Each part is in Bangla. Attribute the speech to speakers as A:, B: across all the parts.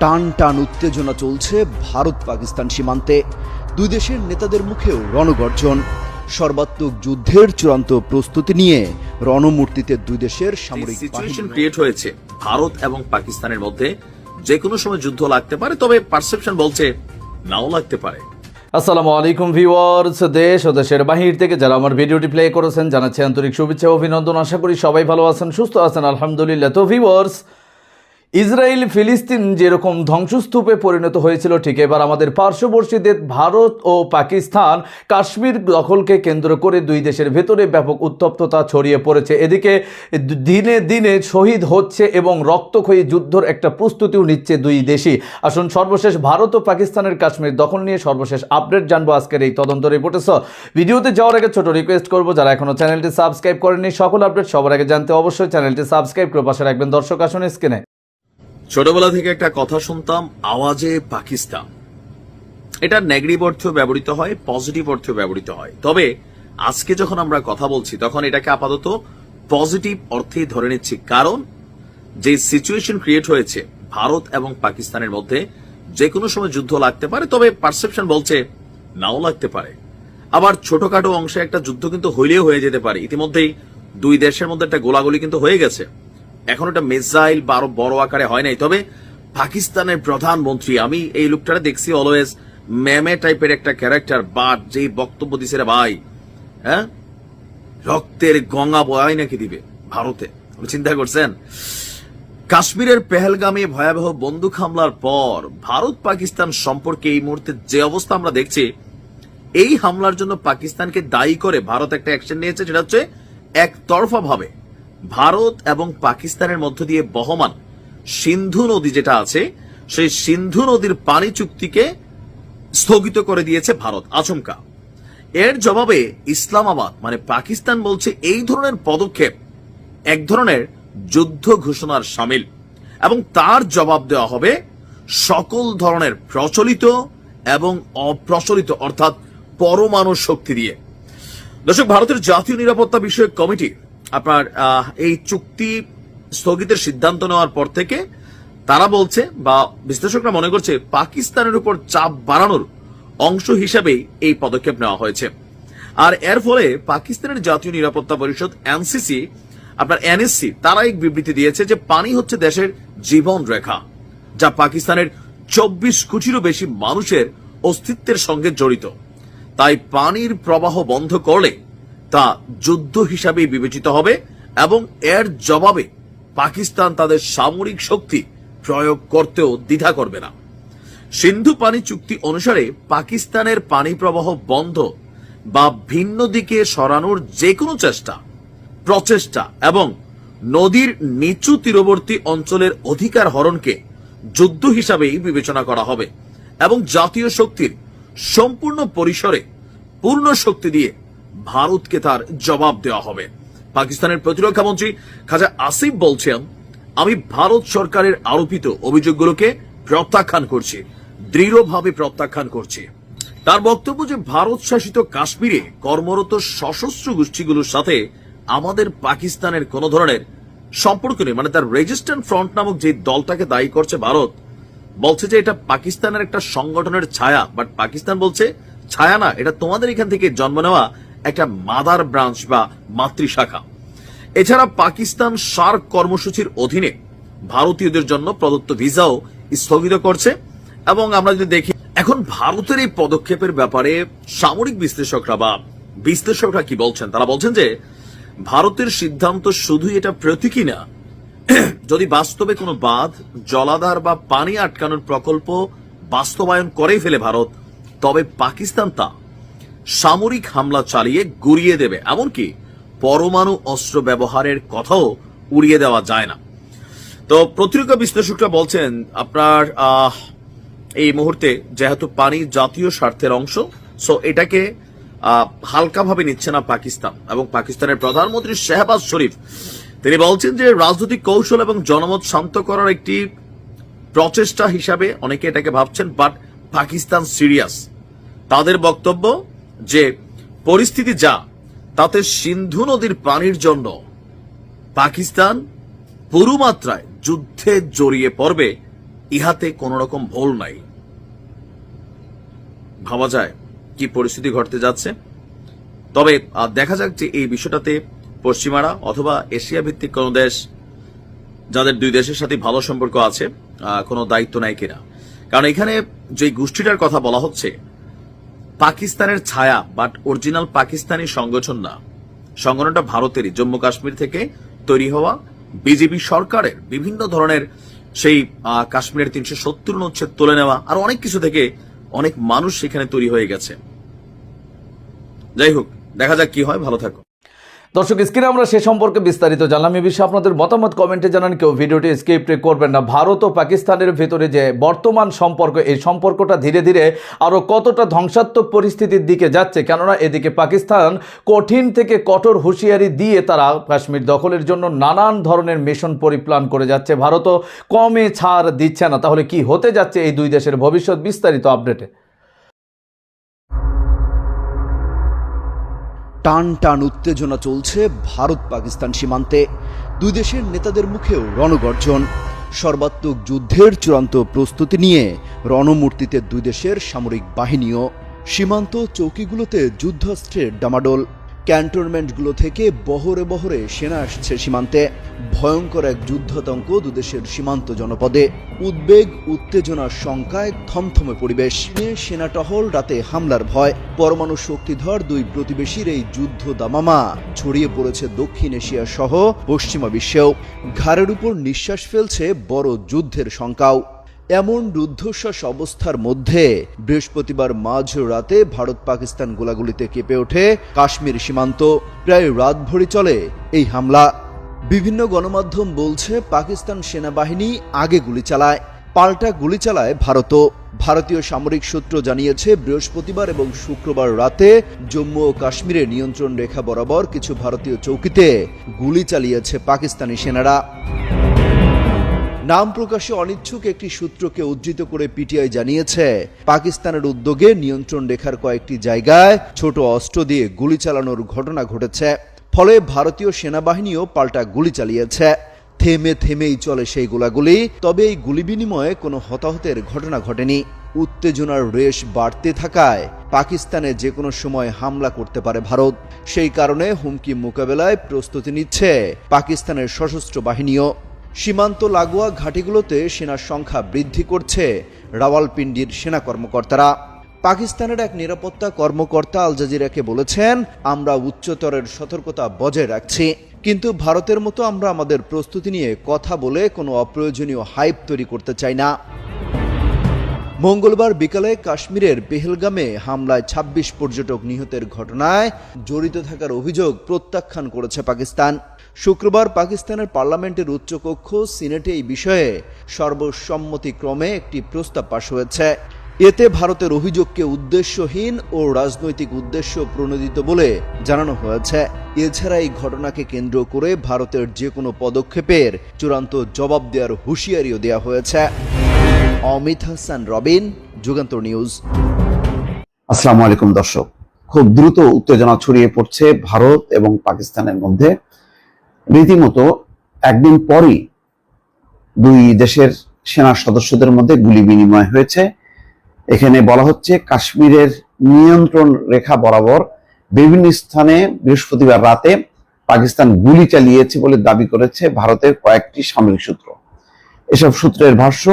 A: টান টান উত্তেজনা চলছে ভারত পাকিস্তান সীমান্তে। দুই দেশের নেতাদের মুখেও রণগর্জন। সর্বাত্মক যুদ্ধের চূড়ান্ত প্রস্তুতি নিয়ে রণমূর্তিতে দুই দেশের সামরিক
B: সিচুয়েশন ক্রিয়েট হয়েছে। ভারত এবং পাকিস্তানের মধ্যে যে কোনো সময় যুদ্ধ লাগতে পারে তবে পারসেপশন বলছে নাও লাগতে পারে।
C: আসসালামু আলাইকুম ভিউয়ার্স দেশ ও দেশের বাহির থেকে যারা আমার ভিডিওটি প্লে করেছেন জানাচ্ছি আন্তরিক শুভেচ্ছা ও অভিনন্দন। আশা করি সবাই ভালো আছেন সুস্থ আছেন আলহামদুলিল্লাহ। তো ভিউয়ার্স ইসরায়েল ফিলিস্তিন যেরকম ধ্বংসস্তূপে পরিণত হয়েছিল, ঠিক এবার আমাদের পার্শ্ববর্তীদের ভারত ও পাকিস্তান কাশ্মীর দখলকে কেন্দ্র করে দুই দেশের ভেতরে ব্যাপক উত্তপ্ততা ছড়িয়ে পড়েছে। এদিকে দিনে দিনে শহীদ হচ্ছে এবং রক্তক্ষয়ী যুদ্ধর একটা প্রস্তুতিও নিচ্ছে দুই দেশই। আসুন সর্বশেষ ভারত ও পাকিস্তানের কাশ্মীর দখল নিয়ে সর্বশেষ আপডেট জানব আজকের এই তদন্ত রিপোর্টে। ভিডিওতে যাওয়ার আগে ছোট রিকোয়েস্ট করব, যারা এখনও চ্যানেলটি সাবস্ক্রাইব করেননি, সকল আপডেট সবার আগে জানতে অবশ্যই চ্যানেলটি সাবস্ক্রাইব করে পাশে রাখবেন। দর্শক, আসুন স্ক্রিনে
B: ছোটবেলা থেকে একটা কথা শুনতাম, আওয়াজে পাকিস্তান। এটা নেগেটিভ অর্থেও ব্যবহৃত হয়, পজিটিভ অর্থেও ব্যবহৃত হয়। তবে আজকে যখন আমরা কথা বলছি, তখন এটাকে আপাতত পজিটিভ অর্থেই ধরে নিচ্ছি। কারণ যে সিচুয়েশন ক্রিয়েট হয়েছে, ভারত এবং পাকিস্তানের মধ্যে যে কোনো সময় যুদ্ধ লাগতে পারে, তবে পারসেপশন বলছে নাও লাগতে পারে। আবার ছোটখাটো অংশে একটা যুদ্ধ কিন্তু হইলেও হয়ে যেতে পারে। ইতিমধ্যেই দুই দেশের মধ্যে একটা গোলাগুলি কিন্তু হয়ে গেছে। এখন ওটা মিসাইল বা আরও বড় আকারে হয় নাই। তবে পাকিস্তানের প্রধানমন্ত্রী, আমি এই লোকটারে দেখছি অলওয়েজ ম্যামে টাইপের একটা ক্যারেক্টার বাট যেই বক্তব্য দিছে রে ভাই হ্যাঁ? রক্তের গঙ্গা বয়াই নাকি দিবে ভারতে চিন্তা করছেন? কাশ্মীরের পেহেলগামে ভয়াবহ বন্দুক হামলার পর ভারত পাকিস্তান সম্পর্কে এই মুহূর্তে যে অবস্থা আমরা দেখছি, এই হামলার জন্য পাকিস্তানকে দায়ী করে ভারত একটা অ্যাকশন নিয়েছে, সেটা হচ্ছে একতরফা ভাবে ভারত এবং পাকিস্তানের মধ্য দিয়ে বহমান সিন্ধু নদী যেটা আছে, সেই সিন্ধু নদীর পানি চুক্তিকে স্থগিত করে দিয়েছে ভারত, আচমকা। এর জবাবে ইসলামাবাদ মানে পাকিস্তান বলছে এই ধরনের পদক্ষেপ এক ধরনের যুদ্ধ ঘোষণার সামিল এবং তার জবাব দেওয়া হবে সকল ধরনের প্রচলিত এবং অপ্রচলিত, অর্থাৎ পরমাণু শক্তি দিয়ে। দর্শক, ভারতের জাতীয় নিরাপত্তা বিষয়ক কমিটি আপনার এই চুক্তি স্থগিতের সিদ্ধান্ত নেওয়ার পর থেকে তারা বলছে বা বিশ্লেষকরা মনে করছে পাকিস্তানের উপর চাপ বাড়ানোর অংশ হিসাবেই এই পদক্ষেপ নেওয়া হয়েছে। আর এর ফলে পাকিস্তানের জাতীয় নিরাপত্তা পরিষদ, এনসিসি, আপনার এনএসসি তারা এক বিবৃতি দিয়েছে যে পানি হচ্ছে দেশের জীবন রেখা, যা পাকিস্তানের চব্বিশ কোটিরও বেশি মানুষের অস্তিত্বের সঙ্গে জড়িত। তাই পানির প্রবাহ বন্ধ করলে তা যুদ্ধ হিসাবেই বিবেচিত হবে এবং এর জবাবে পাকিস্তান তাদের সামরিক শক্তি প্রয়োগ করতেও দ্বিধা করবে না। সিন্ধু পানি চুক্তি অনুসারে পাকিস্তানের পানি প্রবাহ বন্ধ বা ভিন্ন দিকে সরানোর যে কোনো চেষ্টা, প্রচেষ্টা এবং নদীর নিচু তীরবর্তী অঞ্চলের অধিকার হরণকে যুদ্ধ হিসাবেই বিবেচনা করা হবে এবং জাতীয় শক্তির সম্পূর্ণ পরিসরে পূর্ণ শক্তি দিয়ে ভারতকে তার জবাব দেওয়া হবে। পাকিস্তানের প্রতিরক্ষা মন্ত্রী খাজা আসিফ বলছেন, আমি ভারত সরকারের আরোপিত অভিযোগগুলোকে প্রত্যাখ্যান করছি, দৃঢ়ভাবে প্রত্যাখ্যান করছি। তার বক্তব্য যে ভারত শাসিত কাশ্মীরে কর্মরত সশস্ত্র গোষ্ঠীগুলোর সাথে আমাদের পাকিস্তানের কোন ধরনের সম্পর্ক নেই মানে তার রেজিস্ট্যান্ট ফ্রন্ট নামক যে দলটাকে দায়ী করছে ভারত, বলছে যে এটা পাকিস্তানের একটা সংগঠনের ছায়া বাট পাকিস্তান বলছে, ছায়া না, এটা তোমাদের এখান থেকে জন্ম নেওয়া একটা মাদার ব্রাঞ্চ বা মাতৃশাখা। এছাড়া পাকিস্তান সার্ক কর্মসূচির অধীনে ভারতীয়দের জন্য প্রদত্ত ভিসাও স্থগিত করছে এবং আমরা যদি দেখি, এখন ভারতের এই পদক্ষেপের ব্যাপারে সামরিক বিশ্লেষকরা বা বিশ্লেষকরা কি বলছেন? তারা বলছেন যে, ভারতের সিদ্ধান্ত শুধুই এটা প্রতীকী না। যদি বাস্তবে কোনো বাঁধ, জলাধার বা পানি আটকানোর প্রকল্প বাস্তবায়ন করে ফেলে ভারত, তবে পাকিস্তান তা সামরিক হামলা চালিয়ে গুড়িয়ে দেবে, এমনকি পরমাণু অস্ত্র ব্যবহারের কথাও উড়িয়ে দেওয়া যায় না। তো প্রতিরক্ষা বিশ্লেষকরা বলছেন, আপনার এই মুহূর্তে যেহেতু পানি জাতীয় স্বার্থের অংশ সো এটাকে হালকাভাবে নিচ্ছে না পাকিস্তান। এবং পাকিস্তানের প্রধানমন্ত্রী শেহবাজ শরীফ, তিনি বলছেন যে রাজনৈতিক কৌশল এবং জনমত শান্ত করার একটি প্রচেষ্টা হিসাবে অনেকে এটাকে ভাবছেন বাট পাকিস্তান সিরিয়াস তাদের বক্তব্য যে পরিস্থিতি যা, তাতে সিন্ধু নদীর পানির জন্য পাকিস্তান পুরো মাত্রায় যুদ্ধে জড়িয়ে পড়বে, ইহাতে কোনো রকম ভুল নাই। ভাবা যায় কি পরিস্থিতি ঘটতে যাচ্ছে। তবে দেখা যাক যে এই বিষয়টাতে পশ্চিমারা অথবা এশিয়া ভিত্তিক কোনো দেশ, যাদের দুই দেশের সাথে ভালো সম্পর্ক আছে কোনো দায়িত্ব নাই কিনা। কারণ এখানে যে গোষ্ঠীটার কথা বলা হচ্ছে পাকিস্তানের ছায়া বাট অরিজিনাল পাকিস্তানি সংগঠন না। সংগঠনটা ভারতেরই, জম্মু কাশ্মীর থেকে তৈরি হওয়া বিজেপি সরকারের বিভিন্ন ধরনের সেই কাশ্মীরের তিনশো সত্তর অনুচ্ছেদ তুলে নেওয়া আর অনেক কিছু থেকে অনেক মানুষ সেখানে তৈরি হয়ে গেছে। যাই হোক, দেখা যাক কি হয়, ভালো থাকো।
C: দর্শক, স্ক্রিনে আমরা সে সম্পর্কে বিস্তারিত জানলাম। এই বিষয়ে আপনাদের মতামত কমেন্টে জানান, কেউ ভিডিওটি স্কিপ করবেন না। ভারত ও পাকিস্তানের ভেতরে যে বর্তমান সম্পর্ক, এই সম্পর্কটা ধীরে ধীরে আরও কতটা ধ্বংসাত্মক পরিস্থিতির দিকে যাচ্ছে, কেননা এদিকে পাকিস্তান কঠিন থেকে কঠোর হুঁশিয়ারি দিয়ে তারা কাশ্মীর দখলের জন্য নানান ধরনের মিশন পরিপ্লান করে যাচ্ছে। ভারতও কমে ছাড় দিচ্ছে না। তাহলে কি হতে যাচ্ছে এই দুই দেশের ভবিষ্যৎ বিস্তারিত আপডেটে?
A: টান টান উত্তেজনা চলছে ভারত পাকিস্তান সীমান্তে। দুই দেশের নেতাদের মুখেও রণগর্জন। সর্বাত্মক যুদ্ধের চূড়ান্ত প্রস্তুতি নিয়ে রণমূর্তিতে দুই দেশের সামরিক বাহিনীও। সীমান্ত চৌকিগুলোতে যুদ্ধাস্ত্রের ডামাডোল। ক্যান্টনমেন্টগুলো থেকে বহরে বহরে সেনা আসছে সীমান্তে। ভয়ঙ্কর এক যুদ্ধাতঙ্ক দুদেশের সীমান্ত জনপদে। উদ্বেগ, উত্তেজনার শঙ্কায় থমথমে পরিবেশ। নিয়ে সেনা টহল রাতে হামলার ভয়। পরমাণু শক্তিধর দুই প্রতিবেশীর এই যুদ্ধ দামামা। ছড়িয়ে পড়েছে দক্ষিণ এশিয়া সহ পশ্চিমা বিশ্বেও। ঘাড়ের উপর নিঃশ্বাস ফেলছে বড় যুদ্ধের শঙ্কাও। এমন রুদ্ধশ্বাস অবস্থার মধ্যে বৃহস্পতিবার মাঝ রাতে ভারত পাকিস্তান গোলাগুলিতে কেঁপে ওঠে কাশ্মীর সীমান্ত। প্রায় রাতভরি চলে এই হামলা। বিভিন্ন গণমাধ্যম বলছে পাকিস্তান সেনাবাহিনী আগে গুলি চালায়, পাল্টা গুলি চালায় ভারতও। ভারতীয় সামরিক সূত্র জানিয়েছে, বৃহস্পতিবার এবং শুক্রবার রাতে জম্মু ও কাশ্মীরের নিয়ন্ত্রণ রেখা বরাবর কিছু ভারতীয় চৌকিতে গুলি চালিয়েছে পাকিস্তানি সেনারা। নাম প্রকাশে অনিচ্ছুক একটি সূত্রকে উদ্ধৃত করে পিটিআই জানিয়েছে, পাকিস্তানের উদ্যোগে নিয়ন্ত্রণ রেখার কয়েকটি জায়গায় ছোট অস্ত্র দিয়ে গুলি চালানোর ঘটনা ঘটেছে। ফলে ভারতীয় সেনাবাহিনীও পাল্টা গুলি চালিয়েছে। থেমে থেমেই চলে সেই গোলাগুলি, তবে এই গুলি বিনিময়ে কোনো হতাহতের ঘটনা ঘটেনি। উত্তেজনার রেশ বাড়তে থাকায় পাকিস্তানে যে কোনো সময় হামলা করতে পারে ভারত। সেই কারণে হুমকি মোকাবেলায় প্রস্তুতি নিচ্ছে পাকিস্তানের সশস্ত্র বাহিনীও। সীমান্ত লাগোয়া ঘাঁটিগুলোতে সেনার সংখ্যা বৃদ্ধি করছে রাওয়ালপিন্ডির সেনা কর্মকর্তারা। পাকিস্তানের এক নিরাপত্তা কর্মকর্তা আল জাজিরাকে বলেছেন, আমরা উচ্চতরের সতর্কতা বজায় রাখছি। কিন্তু ভারতের মতো আমরা আমাদের প্রস্তুতি নিয়ে কথা বলে কোনো অপ্রয়োজনীয় হাইপ তৈরি করতে চাই না। মঙ্গলবার বিকালে কাশ্মীরের পেহেলগামে হামলায় ২৬ পর্যটক নিহতের ঘটনায় জড়িত থাকার অভিযোগ প্রত্যাখ্যান করেছে পাকিস্তান। শুক্রবার পাকিস্তানের পার্লামেন্টের উচ্চকক্ষ সিনেটে এই বিষয়ে সর্বসম্মতিক্রমে একটি প্রস্তাব পাশ হয়েছে। এতে ভারতের অভিযোগকে উদ্দেশ্যহীন ও রাজনৈতিক উদ্দেশ্য প্রণোদিত বলে জানানো হয়েছে। এছাড়া এই ঘটনাকে কেন্দ্র করে ভারতের যে কোনো পদক্ষেপের চূড়ান্ত জবাব দেওয়ার হুঁশিয়ারিও দেওয়া হয়েছে। অমিত হাসান, রবিন, যুগান্তর নিউজ।
D: আসসালামু আলাইকুম দর্শক। খুব দ্রুত উত্তেজনা ছড়িয়ে পড়ছে ভারত এবং পাকিস্তানের মধ্যে। রীতিমতো একদিন পরই দুই দেশের সেনা সদস্যদের মধ্যে গুলি বিনিময় হয়েছে। এখানে বলা হচ্ছে কাশ্মীরের নিয়ন্ত্রণ রেখা বরাবর বিভিন্ন স্থানে বৃহস্পতিবার রাতে পাকিস্তান গুলি চালিয়েছে বলে দাবি করেছে ভারতের কয়েকটি সামরিক সূত্র। এসব সূত্রের ভাষ্য,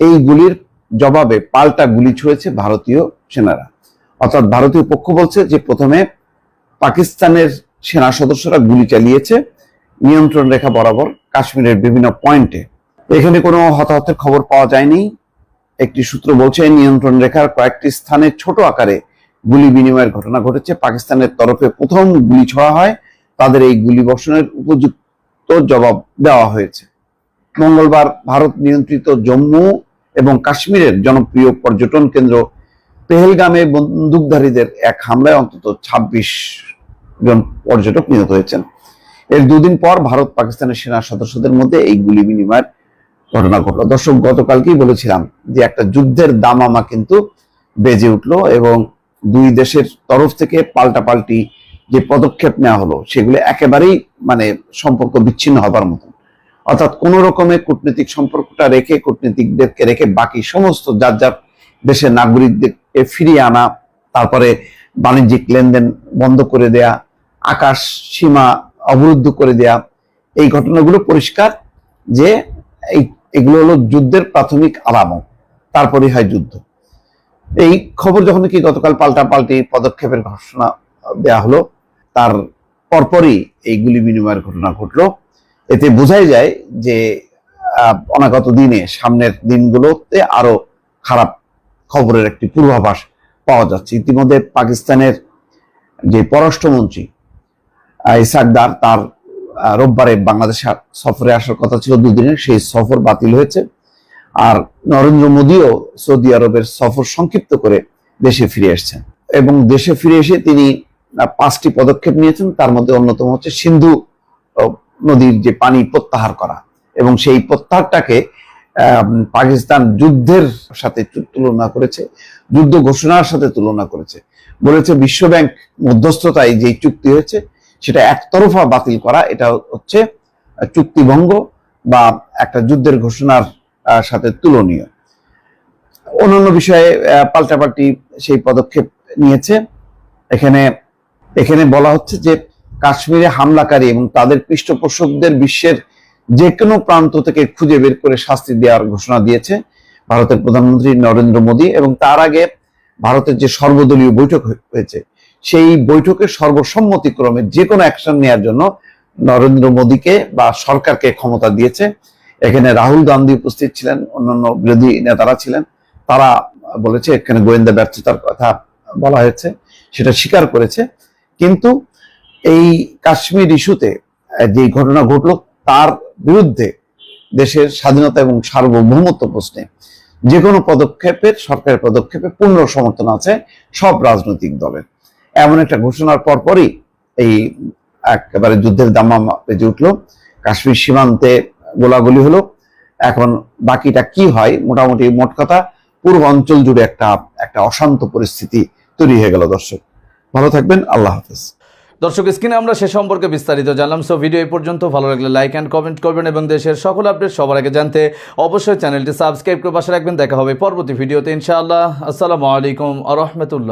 D: এই গুলির জবাবে পাল্টা গুলি ছুঁয়েছে ভারতীয় সেনারা। অর্থাৎ ভারতীয় পক্ষ বলছে যে প্রথমে পাকিস্তানের সেনা সদস্যরা গুলি চালিয়েছে নিয়ন্ত্রণ রেখা বরাবর কাশ্মীরের বিভিন্ন পয়েন্টে এখানে কোনো হতাহতের খবর পাওয়া যায়নি। একটি সূত্র বলছে, নিয়ন্ত্রণ রেখার কয়েকটি স্থানে ছোট আকারে গুলি বিনিময়ের ঘটনা ঘটেছে। পাকিস্তানের তরফে প্রথম গুলি ছোড়া হয়। তাদের এই গুলি বর্ষণের উপযুক্ত জবাব দেওয়া হয়েছে। মঙ্গলবার ভারত নিয়ন্ত্রিত জম্মু এবং কাশ্মীরের জনপ্রিয় পর্যটন কেন্দ্র পেহেলগামে বন্দুকধারীদের এক হামলায় অন্তত ২৬ জন পর্যটক নিহত হয়েছেন। এর দুদিন পর ভারত পাকিস্তানের সেনা সদস্যদের মধ্যে এই গুলি বিনিময়ের ঘটনা ঘটলো। দর্শক, গতকালকেই বলেছিলাম যে একটা যুদ্ধের দামামা কিন্তু বেজে উঠল এবং দুই দেশের তরফ থেকে পাল্টাপাল্টি যে পদক্ষেপ নেওয়া হলো, সেগুলো একেবারেই মানে সম্পর্ক বিচ্ছিন্ন হবার মতো অর্থাৎ কোন রকমের কূটনীতিক সম্পর্কটা রেখে, কূটনীতিকদেরকে রেখে বাকি সমস্ত যার যার দেশের নাগরিকদেরকে ফিরিয়ে আনা, তারপরে বাণিজ্যিক লেনদেন বন্ধ করে দেয়া, আকাশ সীমা অবরুদ্ধ করে দেয়া। এই ঘটনাগুলো পরিষ্কার যে এগুলো হলো যুদ্ধের প্রাথমিক আলামত তারপরে হয় যুদ্ধ। এই খবর যখন কি গতকাল পাল্টা পাল্টি পদক্ষেপের ঘোষণা দেয়া হলো, তার পরপরই এই গুলি বিনিময়ের ঘটনা ঘটলো। এতে বোঝাই যায় যে অনাগত দিনে সামনের দিনগুলোতে আরও খারাপ খবরের একটি পূর্বাভাস পাওয়া যাচ্ছে। ইতিমধ্যে পাকিস্তানের যে পররাষ্ট্রমন্ত্রী আহ, ইসাকদার তার রোববারে বাংলাদেশে সফরে আসার কথা ছিল দুদিনের সেই সফর বাতিল হয়েছে। আর নরেন্দ্র মোদীও সৌদি আরবের সফর সংক্ষিপ্ত করে দেশে ফিরে এসেছেন এবং দেশে ফিরে এসে তিনি পাঁচটি পদক্ষেপ নিয়েছেন। তার মধ্যে অন্যতম হচ্ছে সিন্ধু নদীর যে পানি প্রত্যাহার করা। এবং সেই প্রত্যাহারটাকে পাকিস্তান যুদ্ধের সাথে তুলনা করেছে যুদ্ধ ঘোষণার সাথে তুলনা করেছে। বলেছে বিশ্বব্যাংক মধ্যস্থতায় যে চুক্তি হয়েছে সেটা একতরফা বাতিল করা, এটা হচ্ছে চুক্তিভঙ্গ বা একটা যুদ্ধের ঘোষণার সাথে তুলনীয়। অন্যান্য বিষয়ে পাল্টাপাল্টি সেই পদক্ষেপ নিয়েছে। এখানে এখানে বলা হচ্ছে যে কাশ্মীরে হামলাকারী এবং তাদের পৃষ্ঠপোষকদের বিশ্বের যে কোনো প্রান্ত থেকে খুঁজে বের করে শাস্তি দেওয়ার ঘোষণা দিয়েছে ভারতের প্রধানমন্ত্রী নরেন্দ্র মোদী এবং তার আগে ভারতের যে সর্বদলীয় বৈঠক হয়েছে সেই বৈঠকে সর্বসম্মতিক্রমে যে কোনো অ্যাকশন নেওয়ার জন্য নরেন্দ্র মোদীকে বা সরকারকে ক্ষমতা দিয়েছে। এখানে রাহুল গান্ধী উপস্থিত ছিলেন, অন্যান্য বিরোধী নেতারা ছিলেন। তারা বলেছে, এখানে গোয়েন্দা ব্যর্থতার কথা বলা হয়েছে, সেটা স্বীকার করেছে। কিন্তু এই কাশ্মীর ইস্যুতে যে ঘটনা ঘটলো, তার বিরুদ্ধে দেশের স্বাধীনতা এবং সার্বভৌমত্ব প্রশ্নে যে কোনো পদক্ষেপের, সরকারের পদক্ষেপে পূর্ণ সমর্থন আছে সব রাজনৈতিক দলের। এমন একটা ঘোষণার পরপরই এই একেবারে যুদ্ধের দামামা বেজে উঠল। কাশ্মীর সীমান্তে গোলাগুলি হলো। এখন বাকিটা কি হয় মোটামুটি মোট কথা পূর্ব অঞ্চল জুড়ে একটা একটা অশান্ত পরিস্থিতি তৈরি হয়ে গেল দর্শক। ভালো থাকবেন, আল্লাহ হাফেজ।
C: দর্শক, স্ক্রিনে আমরা সে সম্পর্কে বিস্তারিত জানলাম। সো ভিডিও এই পর্যন্ত ভালো লাগলে লাইক অ্যান্ড কমেন্ট করবেন এবং দেশের সকল আপডেট সবার আগে জানতে অবশ্যই চ্যানেলটি সাবস্ক্রাইব করে পাশে রাখবেন। দেখা হবে পরবর্তী ভিডিওতে ইনশাআল্লাহ। আসসালামু আলাইকুম আ রহমতুল্লাহ।